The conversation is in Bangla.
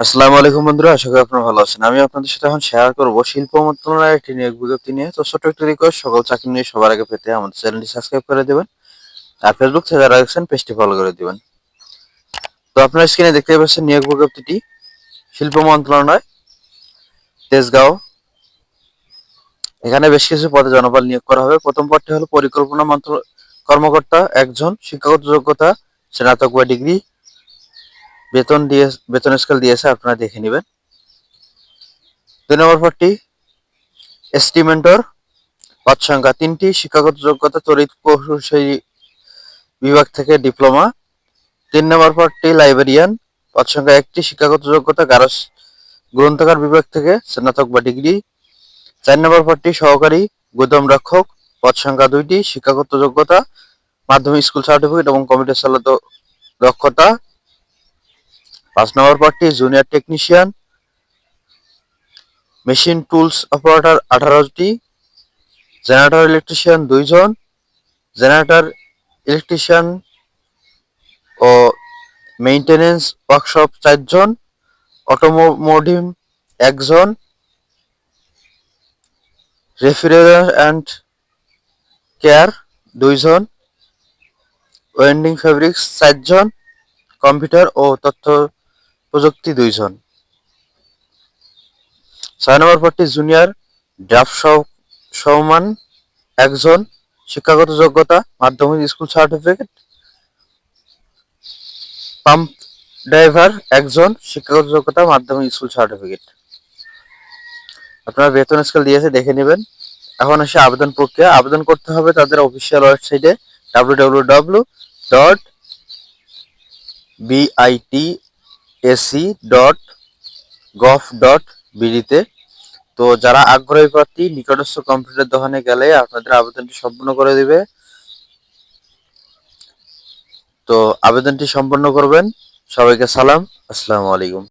আসসালামু আলাইকুম বন্ধুরা, আশা করি আপনারা ভালো আছেন। আমি আপনাদের সাথে এখন শেয়ার করব শিল্প মন্ত্রণালয়ের একটি নিয়োগ বিজ্ঞপ্তি নিয়ে। তো ছোট একটি রিকোয়েস্ট সকল চাকরি নিয়ে সবার আগে পেতে আমাদের চ্যানেলটি সাবস্ক্রাইব করে দেবেন। আর ফেসবুক থেকে যারা দেখছেন পেজটি ফলো করে দিবেন। তো আপনার স্ক্রিনে দেখতে পাচ্ছেন নিয়োগ বিজ্ঞপ্তিটি। শিল্প মন্ত্রণালয়, তেজগাঁও। এখানে বেশ কিছু পদে জনবল নিয়োগ করা হবে। প্রথম পদটি হলো পরিকল্পনা মন্ত্র, কর্মকর্তা, একজন শিক্ষাগত যোগ্যতা, স্নাতক বা ডিগ্রি বেতন দিয়ে, বেতন স্কেল দিয়েছে, আপনারা দেখে নেবেন। দুই নম্বর পদটি এস্টিমেন্টর পদ সংখ্যা তিনটি, শিক্ষাগত যোগ্যতা, তড়িৎ প্রকৌশলী বিভাগ থেকে ডিপ্লোমা। তিন নম্বর পদটি লাইব্রেরিয়ান পদ সংখ্যা একটি, শিক্ষাগত যোগ্যতা, গারস গ্রন্থাগার বিভাগ থেকে স্নাতক বা ডিগ্রি। চার নম্বর পদটি, সহকারী গুদাম রক্ষক, পদ সংখ্যা দুইটি, শিক্ষাগত যোগ্যতা, মাধ্যমিক স্কুল সার্টিফিকেট এবং কম্পিউটার চালিত দক্ষতা। পাঁচ নম্বর পদটি junior technician machine tools operator আঠারোটি জেনারেটর ইলেকট্রিশিয়ান দুইজন জেনারেটর ইলেকট্রিশিয়ান ও মেইনটেনেন্স ওয়ার্কশপ চারজন অটোমোটিভ একজন রেফ্রিজারেটর অ্যান্ড কেয়ার দুইজন ওয়েন্ডিং ফেব্রিক্স চারজন কম্পিউটার ও তথ্য প্রযুক্তি দুইজন। ছয় নম্বর পদটি জুনিয়র ড্রাফট সমান একজন শিক্ষাগত যোগ্যতা, মাধ্যমিক স্কুল সার্টিফিকেট, পাম্প ড্রাইভার একজন শিক্ষাগত যোগ্যতা, মাধ্যমিক স্কুল সার্টিফিকেট। আপনারা বেতন স্কেল দিয়েছে, দেখে নেবেন। এখন এসে আবেদন প্রক্রিয়া। আবেদন করতে হবে তাদের অফিসিয়াল ওয়েবসাইটে W W W BITAC dot gov dot বিডিতে তো। যারা আগ্রহী প্রার্থী, নিকটস্থ কম্পিউটার দোকানে গেলে আপনাদের আবেদনটি সম্পূর্ণ করে দিবে। তো আবেদনটি সম্পন্ন করবেন। সবাইকে সালাম। আসসালামু আলাইকুম।